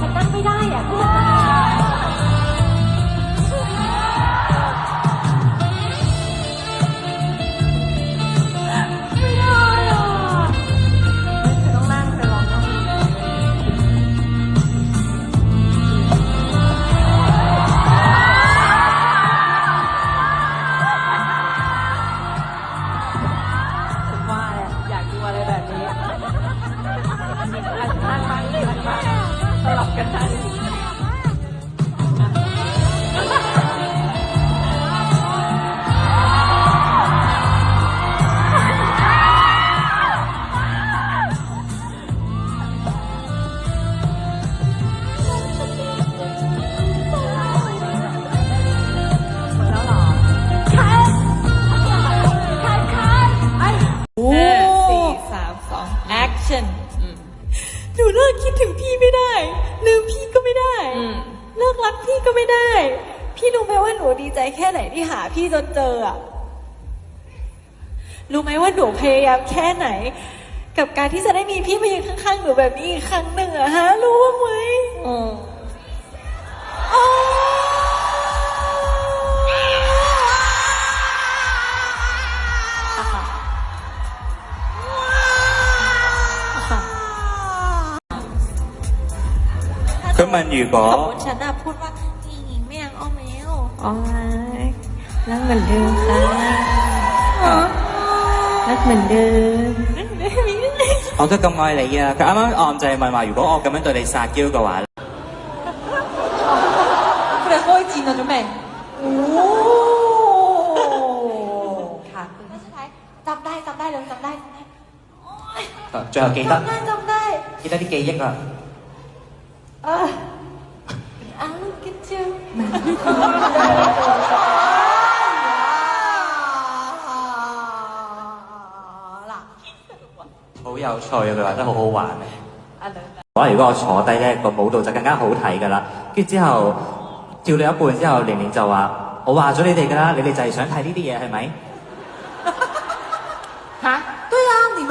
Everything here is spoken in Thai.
ฉันนั่งไม่ได้อะ ไม่ได้ พี่รู้ไหมว่าหนูดีใจแค่ไหนที่หาพี่จนเจออะรู้ไหมว่าหนูพยายามแค่ไหน กับการที่จะได้มีพี่มายืนข้างๆหนูแบบนี้อีกครั้งหนึ่งอะฮะ รู้ไหมอ๋อก็มันอยู่บอสมมติฉันพูดว่า Ôi, lớp mình đương hả? lớp mình đương 我都咁愛你啊！佢啱啱按就係問話，如果我咁樣對你撒嬌嘅話，佢哋開戰啦，做咩？哦，嚇！一出睇，集低，集低，兩集低，最後記得，集低，集低，記得啲記憶啊！啊！好有趣啊！佢话得好好玩啊！阿兩我如果我坐低咧，個舞蹈就更加好睇噶啦。跟住之後跳到一半之後，玲玲就話：我话咗你哋噶啦，你哋就係想睇呢啲嘢。係咪？吓？對啊，你